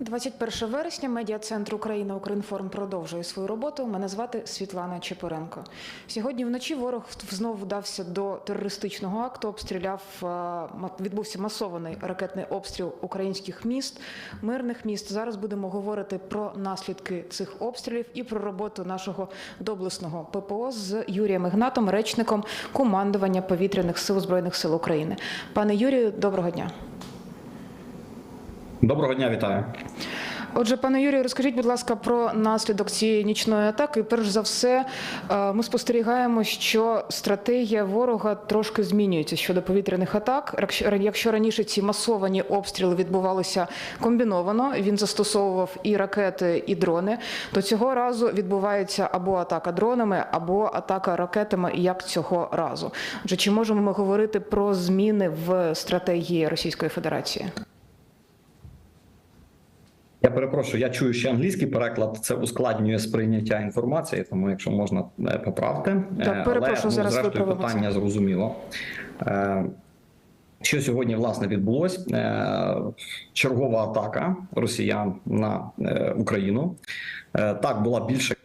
21 вересня медіа-центр Україна Укрінформ продовжує свою роботу. Мене звати Світлана Чепуренко. Сьогодні вночі ворог знову вдався до терористичного акту. Обстріляв е, відбувся масований ракетний обстріл українських міст, мирних міст. Зараз будемо говорити про наслідки цих обстрілів і про роботу нашого доблесного ППО з Юрієм Ігнатом, речником командування повітряних сил збройних сил України. Пане Юрію, доброго дня. Доброго дня, вітаю. Отже, пане Юрію, розкажіть, будь ласка, про наслідок цієї нічної атаки. Перш за все, е, ми спостерігаємо, що стратегія ворога трошки змінюється щодо повітряних атак. Якщо- Якщо раніше ці масовані обстріли відбувалися комбіновано, він застосовував і ракети, і дрони, то цього разу відбувається або атака дронами, або атака ракетами, як цього разу. Отже, чи можемо ми говорити про зміни в стратегії Російської Федерації? Я перепрошую, я чую ще англійський переклад. Це ускладнює сприйняття інформації, тому якщо можна е, поправте. Так, Е, перепрошую, Але, зараз зрештою, питання зрозуміло. Е, Що сьогодні власне відбулось? Чергова атака росіян на Україну. Так, була більше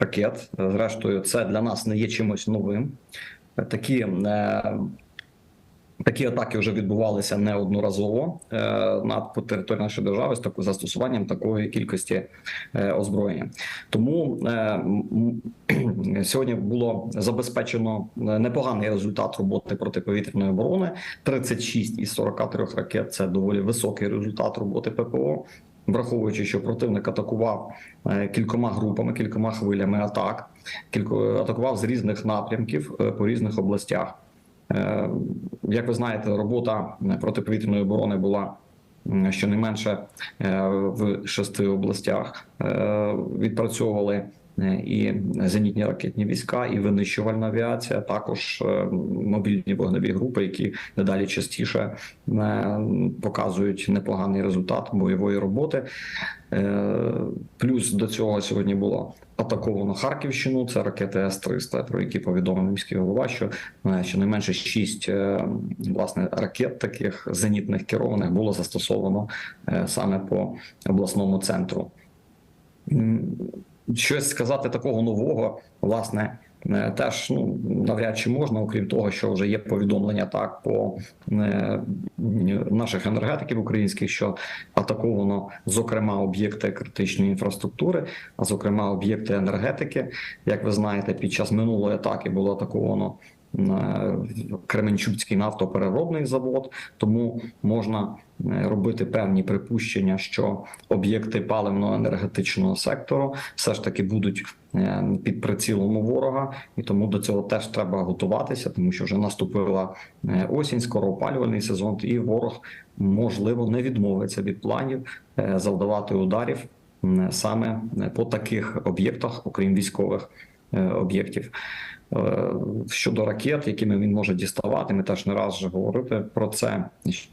ракет. Е, Зрештою, це для нас не є чимось новим. Такі Такі атаки вже відбувалися неодноразово е, на території нашої держави з такою застосуванням такої кількості е, озброєння. Тому е, сьогодні було забезпечено непоганий результат роботи протиповітряної оборони. 36 із 43 ракет це доволі високий результат роботи ППО. Враховуючи, що противник атакував кількома групами, кількома хвилями атак, кілько атакував з різних напрямків по різних областях. Е, Як ви знаєте, робота протиповітряної оборони була щонайменше е, в шести областях. Е, Відпрацьовували і зенітні ракетні війська, і винищувальна авіація, також е, мобільні вогневі групи, які дедалі частіше е, показують непоганий результат бойової роботи. Е, Плюс до цього сьогодні було атаковано Харківщину. Це ракети С-300, про які повідомив міський голова, що щонайменше шість власне ракет таких зенітних керованих було застосовано саме по обласному центру. Щось сказати такого нового, власне, е, теж ну навряд чи можна, окрім того, що вже є повідомлення так по е, наших енергетиків українських, що атаковано зокрема об'єкти критичної інфраструктури, а зокрема об'єкти енергетики. Як ви знаєте, під час минулої атаки було атаковано е, Кременчуцький нафтопереробний завод, тому можна робити певні припущення, що об'єкти паливно-енергетичного сектору все ж таки будуть е, під прицілом у ворога, і тому до цього теж треба готуватися, тому що вже наступила е, осінь, скоро опалювальний сезон, і ворог можливо не відмовиться від планів е, завдавати ударів саме е, по таких об'єктах, окрім військових е, об'єктів. Е, Щодо ракет, якими він може діставати, ми теж не раз вже говорили про це.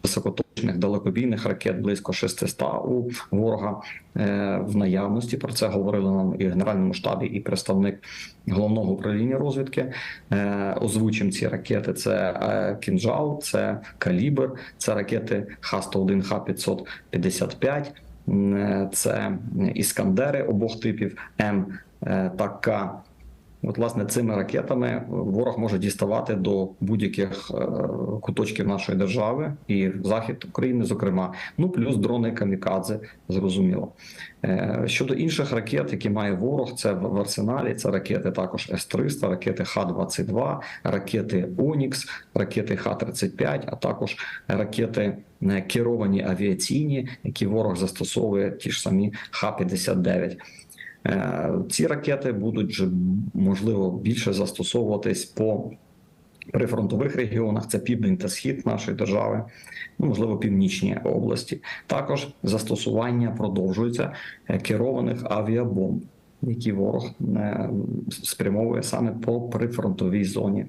Високоточних далекобійних ракет близько 600 у ворога е, в наявності. Про це говорили нам і в Генеральному штабі, і представник головного управління розвідки. Е, Озвучимо ці ракети: це кінжал, це калібр, це ракети Х-101, Х-555, м, е, це іскандери обох типів М та К. От, власне, цими ракетами ворог може діставати до будь-яких е, куточків нашої держави і захід України, зокрема, ну плюс дрони камікадзе, зрозуміло. Е, щодо інших ракет, які має ворог, це в арсеналі. Це ракети також С-300, ракети Х-22, ракети Онікс, ракети Х-35, а також ракети е, керовані авіаційні, які ворог застосовує ті ж самі Х-59. Е, Ці ракети будуть можливо більше застосовуватись по прифронтових регіонах. Це південь та схід нашої держави, ну можливо, північні області. Також застосування продовжується е, керованих авіабомб, які ворог е, спрямовує саме по прифронтовій зоні.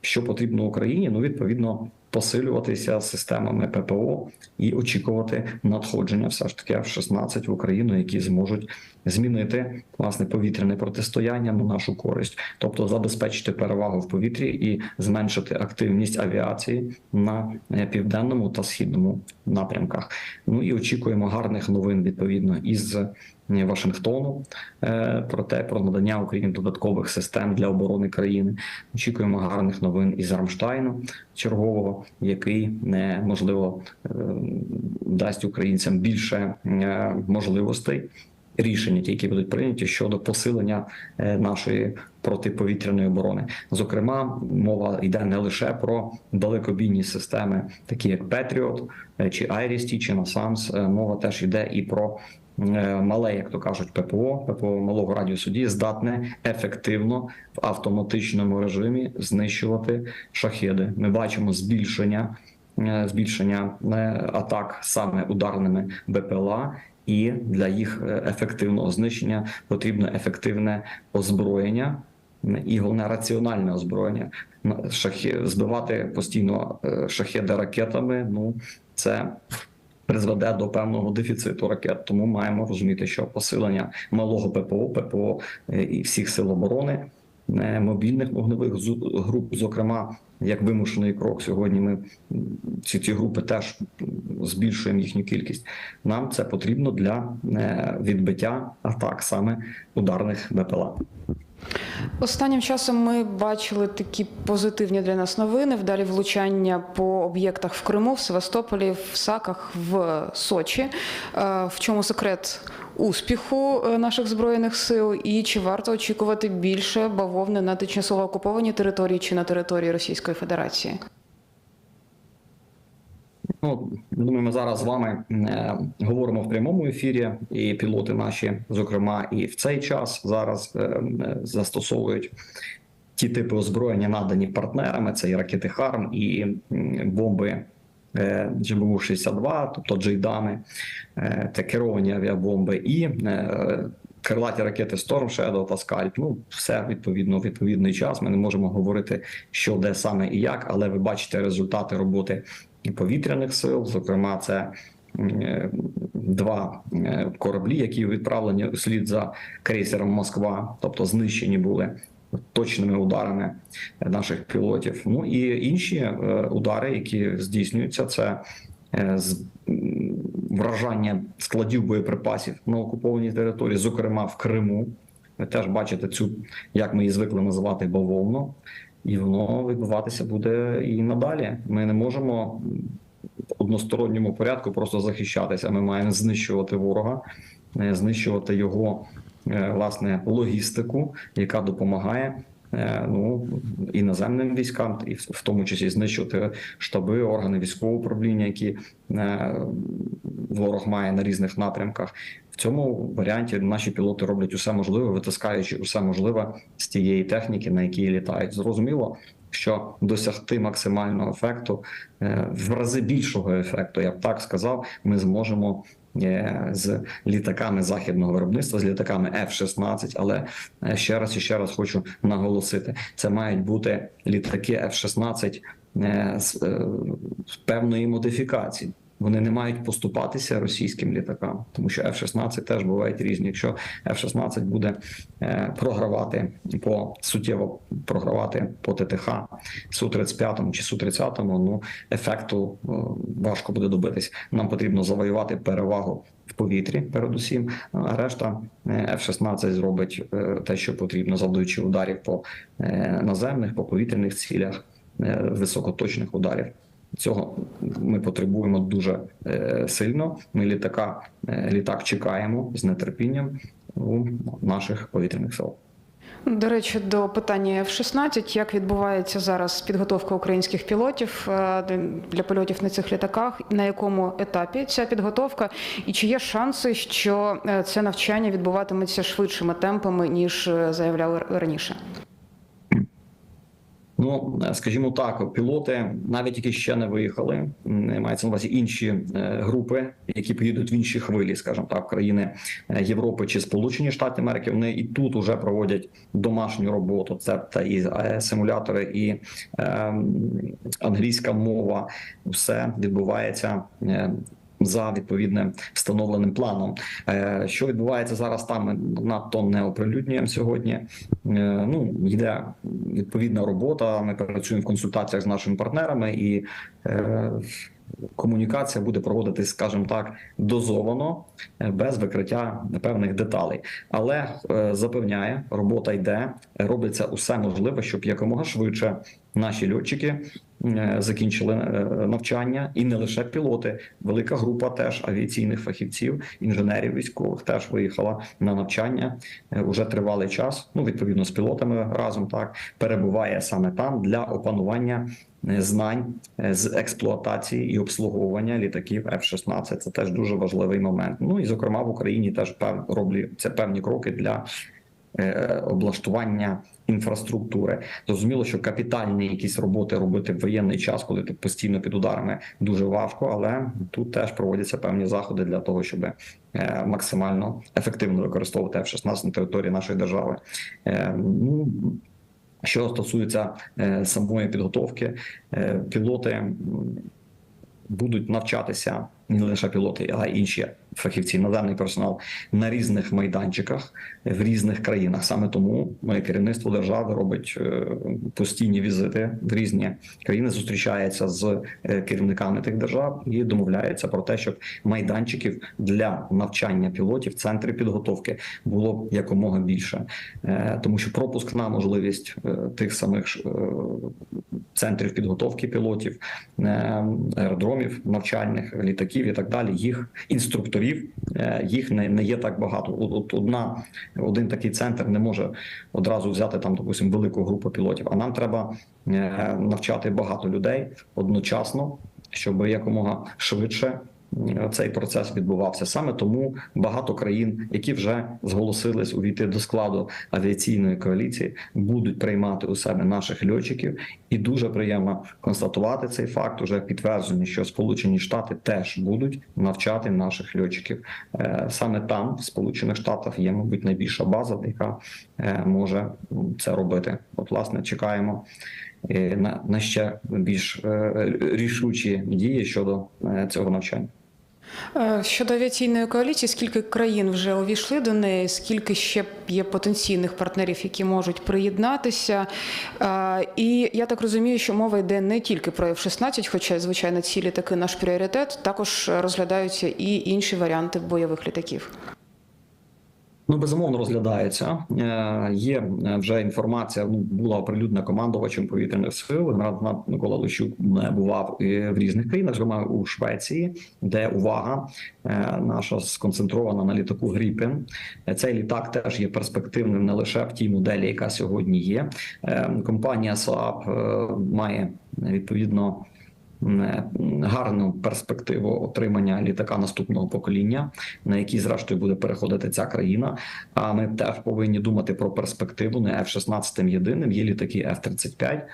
Що потрібно Україні? Ну, відповідно, посилюватися системами ППО і очікувати надходження все ж таки F-16 в Україну, які зможуть змінити власне повітряне протистояння на нашу користь, тобто забезпечити перевагу в повітрі і зменшити активність авіації на е, південному та східному напрямках. Ну і очікуємо гарних новин відповідно із Вашингтону е, про те, про надання Україні додаткових систем для оборони країни. Очікуємо гарних новин із Рамштайну чергового, який можливо е, дасть українцям більше е, можливостей. Рішення, які будуть прийняті щодо посилення нашої протиповітряної оборони. Зокрема, мова йде не лише про далекобійні системи, такі як Петріот чи Айрісті, чи Насамс. Мова теж йде і про мале, як то кажуть, ППО, ППО малого радіусу дії, здатне ефективно в автоматичному режимі знищувати шахеди. Ми бачимо збільшення. е, Збільшення е, атак саме ударними БПЛА, і для їх е, ефективного знищення потрібно ефективне озброєння і головне раціональне озброєння. Шахи збивати постійно е, шахеди ракетами. Ну це призведе до певного дефіциту ракет. Тому маємо розуміти, що посилення малого ППО, ППО е, і всіх сил оборони. е, Мобільних вогневих груп, зокрема, як вимушений крок, сьогодні ми ці ці групи теж збільшуємо їхню кількість. Нам це потрібно для е, відбиття атак саме ударних БПЛА. Останнім часом ми бачили такі позитивні для нас новини. Вдалі влучання по об'єктах в Криму, в Севастополі, в Саках, в Сочі. Е, В чому секрет успіху е, наших збройних сил? І чи варто очікувати більше бавовни на тимчасово окупованій території чи на території Російської Федерації? Ну, думаю, ми зараз з вами е, говоримо в прямому ефірі, і пілоти наші, зокрема, і в цей час зараз е, е, застосовують ті типи озброєння, надані партнерами. Це і ракети Харм, і бомби е, ГБУ-62, тобто джейдами, е, та керовані авіабомби, і е, крилаті ракети Storm Shadow та Scalp. Ну, все відповідно відповідний час. Ми не можемо говорити, що де саме і як, але ви бачите результати роботи і повітряних сил. Зокрема, це е, два е, кораблі, які відправлені слід за крейсером Москва, тобто знищені були точними ударами наших пілотів. Ну і інші е, удари, які здійснюються, це вражання складів боєприпасів на окупованій території, зокрема в Криму. Ви теж бачите цю, як ми її звикли називати бавовну, і воно відбуватися буде і надалі. Ми не можемо в односторонньому порядку просто захищатися. Ми маємо знищувати ворога, е, знищувати його е, власне логістику, яка допомагає. Е, Ну іноземним військам, і в тому числі знищувати штаби, органи військового управління, які е, ворог має на різних напрямках. В цьому варіанті наші пілоти роблять усе можливе, витискаючи усе можливе з тієї техніки, на якій літають. Зрозуміло, що досягти максимального ефекту е, в рази більшого ефекту, я б так сказав, ми зможемо. З літаками західного виробництва, з літаками F-16, але е, ще раз і ще раз хочу наголосити: це мають бути літаки F-16 е, е, з певної модифікації. Вони не мають поступатися російським літакам, тому що F-16 теж бувають різні. Якщо F-16 буде е, програвати по суттєво програвати по ТТХ Су-35 чи Су-30, ну ефекту е, важко буде добитись. Нам потрібно завоювати перевагу в повітрі, передусім. А решта е, F-16 зробить те, що потрібно, завдаючи ударів по наземних, по повітряних цілях, високоточних ударів. Цього ми потребуємо дуже е, сильно. Ми літака е, літак чекаємо з нетерпінням у наших повітряних сил. До речі, до питання F-16, як відбувається зараз підготовка українських пілотів е, для польотів на цих літаках? На якому етапі ця підготовка? І чи є шанси, що це навчання відбуватиметься швидшими темпами ніж заявляли раніше? Ну, скажімо так, пілоти, навіть які ще не виїхали, мається на увазі інші е, групи, які поїдуть в інші хвилі, скажімо так, країни е, Європи чи Сполучені Штати Америки. Вони і тут уже проводять домашню роботу. Це та і е, симулятори, і е, англійська мова. Все відбувається. За відповідним встановленим планом. Е, Що відбувається зараз там, надто не оприлюднюємо сьогодні. Е, Ну, йде відповідна робота. Ми працюємо в консультаціях з нашими партнерами, і е, комунікація буде проводитись, скажімо так, дозовано, без викриття певних деталей. Але запевняє, робота йде, робиться усе можливе, щоб якомога швидше наші льотчики закінчили е, навчання, і не лише пілоти. Велика група теж авіаційних фахівців, інженерів військових теж виїхала на навчання е, уже тривалий час. Ну відповідно з пілотами разом так перебуває саме там для опанування. е, Знань е, з експлуатації і обслуговування літаків F-16. Це теж дуже важливий момент. Ну і зокрема в Україні теж пев робляться певні кроки для е, облаштування інфраструктури. Зрозуміло, що капітальні якісь роботи робити в воєнний час, коли ти постійно під ударами, дуже важко, але тут теж проводяться певні заходи для того, щоб е, максимально ефективно використовувати F-16 на території нашої держави. Е, Ну, що стосується е, самої підготовки, е, пілоти будуть навчатися не лише пілоти, а й інші фахівці, наземний персонал на різних майданчиках в різних країнах. Саме тому моє керівництво держави робить е, постійні візити в різні країни, зустрічається з е, керівниками тих держав і домовляється про те, щоб майданчиків для навчання пілотів в центрі підготовки було якомога більше, Е, тому що пропускна можливість е, тих самих центрів підготовки пілотів, аеродромів навчальних літаків і так далі. Їх інструкторів е, їх не, не є так багато. От, одна один такий центр не може одразу взяти там, допустимо, велику групу пілотів. А нам треба е, навчати багато людей одночасно, щоб якомога швидше. Е, Цей процес відбувався саме тому багато країн, які вже зголосились увійти до складу авіаційної коаліції, будуть приймати у себе наших льотчиків, і дуже приємно констатувати цей факт. Уже підтверджені, що Сполучені Штати теж будуть навчати наших льотчиків. Е, Саме там, в Сполучених Штатах, є, мабуть, найбільша база, яка е, може це робити. От, власне, чекаємо на, на ще більш рішучі дії щодо цього навчання. Е, Щодо авіаційної коаліції, скільки країн вже увійшли до неї, скільки ще є потенційних партнерів, які можуть приєднатися? Е, І я так розумію, що мова йде не тільки про F-16, хоча, звичайно, ці літаки наш пріоритет, також розглядаються і інші варіанти бойових літаків. Ну, безумовно, розглядається. Е, Є е, вже інформація. Ну була оприлюднена командувачем повітряних сил. Генерал Микола Лещук е, бував в різних країнах, зокрема у Швеції, де увага наша сконцентрована на літаку Гріпен. Цей літак теж є перспективним не лише в тій моделі, яка сьогодні є. Компанія Saab має відповідно. Е, Гарну перспективу отримання літака наступного покоління, на який зрештою буде переходити ця країна. А ми теж повинні думати про перспективу не F-16 єдиним. Є літаки F-35, е,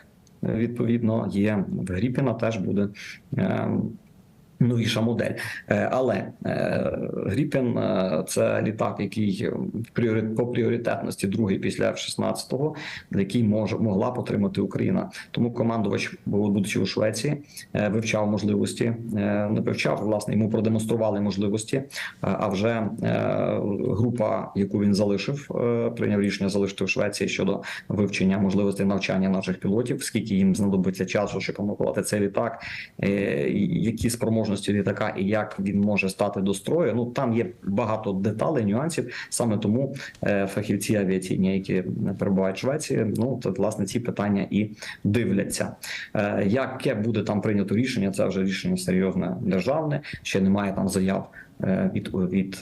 Відповідно, є в Гріпіна теж буде. Новіша модель, Е, але е, Гріпін е, це літак, який по пріоритетності другий після F-16, який може могла отримати Україна. Тому командувач, будучи у Швеції, вивчав можливості, не вивчав власне. Йому продемонстрували можливості. А вже група, яку він залишив, прийняв рішення залишити в Швеції щодо вивчення можливостей навчання наших пілотів, скільки їм знадобиться часу, щоб опанувати цей літак, які спроможності літака і як він може стати до строю. Ну там є багато деталей, нюансів. Саме тому е, фахівці авіаційні, які перебувають в Швеції, ну то власне ці питання і дивляться. Е, Яке буде там прийнято рішення? Це вже рішення серйозне державне. Ще немає там заяв. е, Від від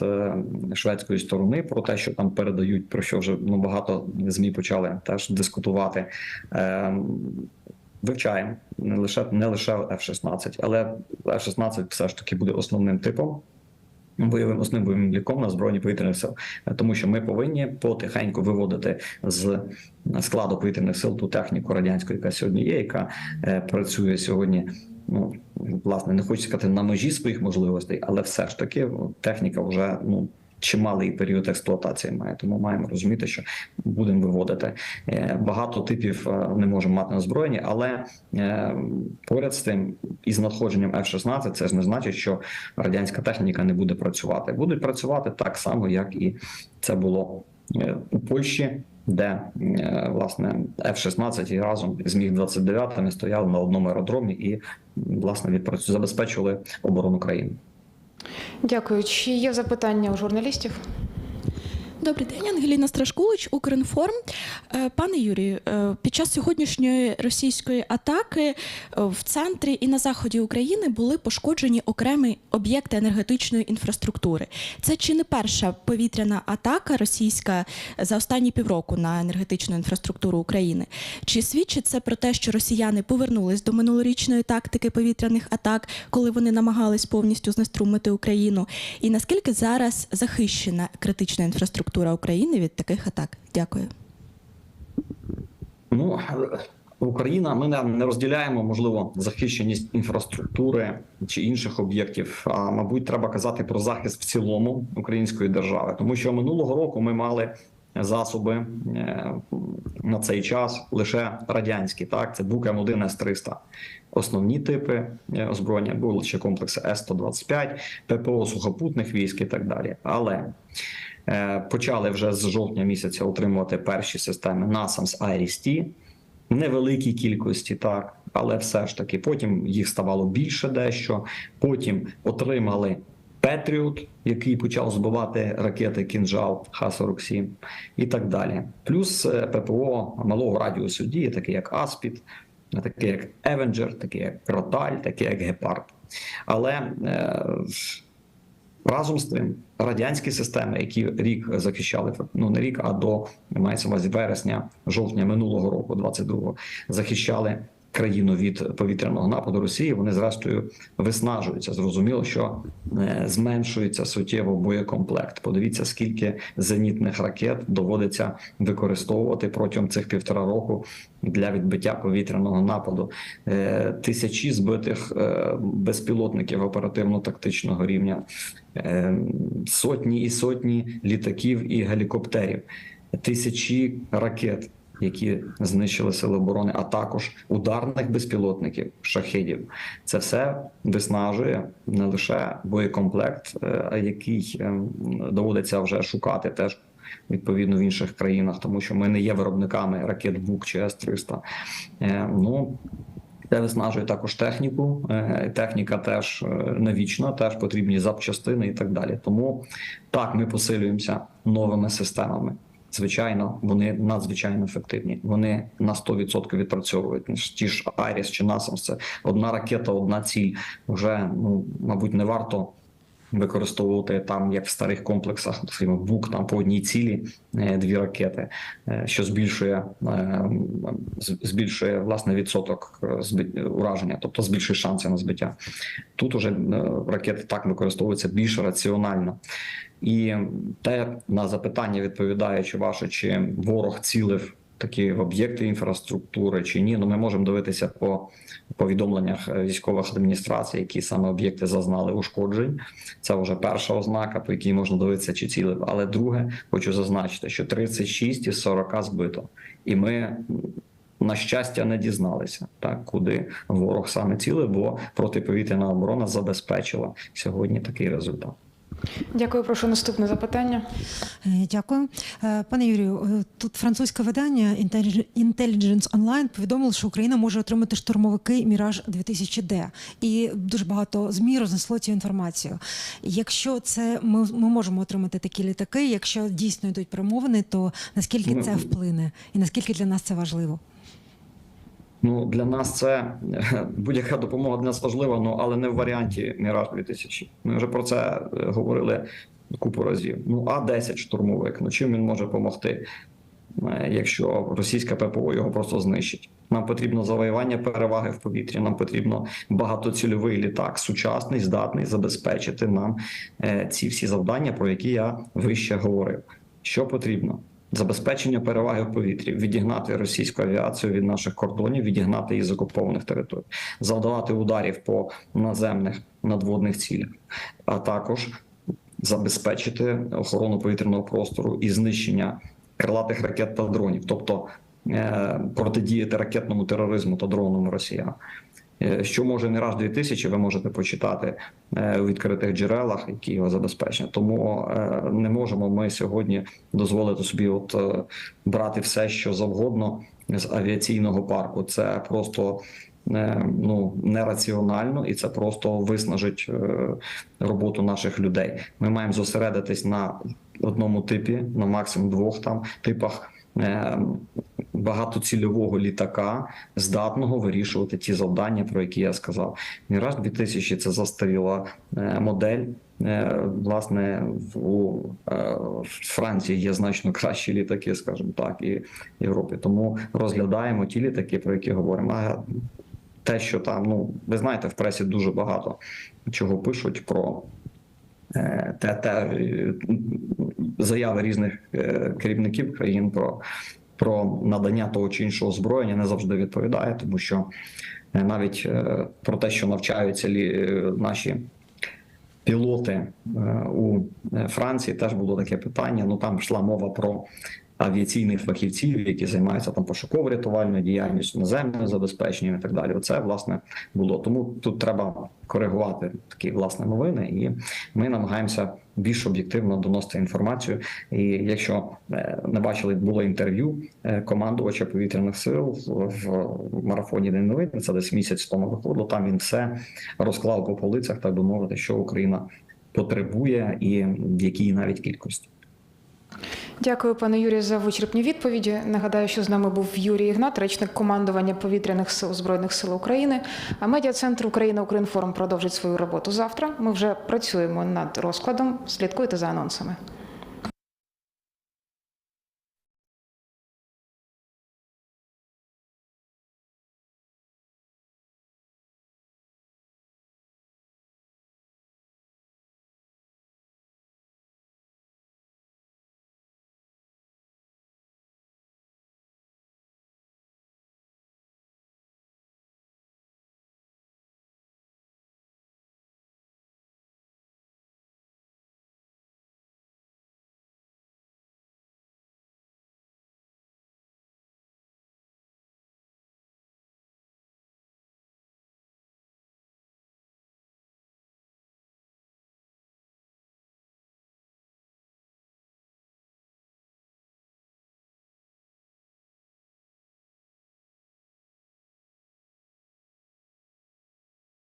шведської сторони про те, що там передають, про що вже ну багато змі почали теж дискутувати. Вивчаємо не лише не лише F-16, але F-16 все ж таки буде основним типом. Бойовим основним бойовим ліком на збройні повітряних сил, тому що ми повинні потихеньку виводити з складу повітряних сил ту техніку радянську, яка сьогодні є, яка е, працює сьогодні. Ну власне, не хочу сказати на межі своїх можливостей, але все ж таки техніка вже ну чималий період експлуатації має. Тому маємо розуміти, що будемо виводити Е, багато типів е, не можемо мати на озброєнні, але е, поряд з тим, із надходженням F-16, це ж не значить, що радянська техніка не буде працювати. Будуть працювати так само, як і це було у Польщі. Де власне F-16 і разом з міг 29 стояли на одному аеродромі і власне відпрацю забезпечували оборону країни. Дякую. Чи є запитання у журналістів? Добрий день, Ангеліна Страшкулич, Укрінформ. Е, Пане Юрію, е, під час сьогоднішньої російської атаки е, в центрі і на заході України були пошкоджені окремі об'єкти енергетичної інфраструктури. Це чи не перша повітряна атака російська за останні півроку на енергетичну інфраструктуру України? Чи свідчить це про те, що росіяни повернулись до минулорічної тактики повітряних атак, коли вони намагались повністю знеструмити Україну? І наскільки зараз захищена критична інфраструктура України від таких атак? Дякую. Ну Україна, ми не розділяємо можливо захищеність інфраструктури чи інших об'єктів. А мабуть, треба казати про захист в цілому української держави, тому що минулого року ми мали засоби е, на цей час лише радянські. Так, це бук М1 С-300. Основні типи е, озброєння були ще комплекси С-125, ППО сухопутних військ і так далі. Але е, почали вже з жовтня місяця отримувати перші системи NASAMS IRIS-T, невеликій кількості, так, але все ж таки потім їх ставало більше дещо. Потім отримали Петріот, який почав збивати ракети Кінжал Х-47 і так далі. Плюс е, ППО малого радіусу дії, такі як Аспід, такі як Евенджер, такі як Кроталь, такі як Гепард. Але е, Разом з тим, радянські системи, які рік захищали, ну не рік, а до мається увазі вересня, жовтня минулого року, 22-го, захищали країну від повітряного нападу Росії. Вони зрештою виснажуються. Зрозуміло, що е, зменшується суттєво боєкомплект. Подивіться, скільки зенітних ракет доводиться використовувати протягом цих півтора року для відбиття повітряного нападу. Е, Тисячі збитих е, безпілотників оперативно-тактичного рівня, сотні і сотні літаків і гелікоптерів, тисячі ракет. Які знищили сили оборони, а також ударних безпілотників, шахедів, це все виснажує не лише боєкомплект, е, який е, доводиться вже шукати теж відповідно в інших країнах, тому що ми не є виробниками ракет БУК чи С-300. Е, Ну це виснажує також техніку. Техніка теж навічна, теж потрібні запчастини і так далі. Тому так ми посилюємося новими системами. Звичайно, вони надзвичайно ефективні. Вони на 100% відпрацьовують. Ті ж Айріс чи Насамс, це одна ракета, одна ціль. Вже ну мабуть не варто використовувати там, як в старих комплексах, скажімо, бук там по одній цілі е, дві ракети, е, що збільшує е, збільшує власне відсоток ураження, тобто збільшує шанси на збиття. Тут уже ракети так використовуються більш раціонально. І те на запитання, відповідаючи ваше, чи ворог цілив такі об'єкти інфраструктури чи ні, ну ми можемо дивитися по повідомленнях е, військових адміністрацій, які саме об'єкти зазнали ушкоджень. Це вже перша ознака, по якій можна дивитися, чи цілив. Але друге, хочу зазначити, що 36 із 40 збито, і ми. На щастя, не дізналися так, куди ворог саме цілив, бо протиповітряна оборона забезпечила сьогодні такий результат. Дякую, прошу наступне запитання. Е, Дякую. Е, Пане Юрію, е, тут французьке видання Intellig- Intelligence Online повідомило, що Україна може отримати штурмовики Міраж 2000D. І дуже багато ЗМІ рознесло цю інформацію. Якщо це ми, ми можемо отримати такі літаки, якщо дійсно йдуть перемовини, то наскільки це вплине і наскільки для нас це важливо? Ну для нас це е, будь-яка допомога для нас важлива, ну але не в варіанті Міраж 2000. Ми вже про це е, говорили купу разів. Ну а 10 штурмовик. Ну чим він може допомогти, якщо російська ППО його просто знищить? Нам потрібно завоювання переваги в повітрі. Нам потрібно багатоцільовий літак, сучасний, здатний забезпечити нам е, ці всі завдання, про які я вище говорив. Що потрібно? Забезпечення переваги в повітрі, відігнати російську авіацію від наших кордонів, відігнати її з окупованих територій, завдавати ударів по наземних надводних цілях, а також забезпечити охорону повітряного простору і знищення крилатих ракет та дронів, тобто е, протидіяти ракетному тероризму та дронам росіян. Е, Що може Міраж 2000 ви можете почитати е, у відкритих джерелах, які його забезпечені. Тому е, не можемо ми сьогодні дозволити собі, от брати все, що завгодно з авіаційного парку. Це просто ну нераціонально, і це просто виснажить роботу наших людей. Ми маємо зосередитись на одному типі, на максимум двох там типах. Е, Багатоцільового літака здатного вирішувати ті завдання, про які я сказав. Міраж 2000 це застаріла е, модель. Е, Власне, у Франції є значно кращі літаки, скажімо так, і Європі. Тому розглядаємо ті літаки, про які говоримо. А те, що там, ну ви знаєте, в пресі дуже багато чого пишуть про те, те заяви різних е, керівників країн про, про надання того чи іншого озброєння не завжди відповідає, тому що е, навіть е, про те, що навчаються лі, наші пілоти у Франції, теж було таке питання. Ну там йшла мова про авіаційних фахівців, які займаються там пошуково-рятувальною діяльністю, наземним забезпеченням і так далі. Оце власне було. Тому тут треба коригувати такі власне новини, і ми намагаємося більш об'єктивно доносити інформацію. І якщо е, не бачили, було інтерв'ю е, командувача повітряних сил в марафоні День новин. Це десь місяць тому виходило. Там він все розклав по полицях, так би мовити, що Україна потребує, і в якій навіть кількості. Дякую, пане Юрію, за вичерпні відповіді. Нагадаю, що з нами був Юрій Ігнат, речник командування повітряних сил Збройних сил України. А медіа-центр Україна Укрінформ продовжить свою роботу завтра. Ми вже працюємо над розкладом. Слідкуйте за анонсами.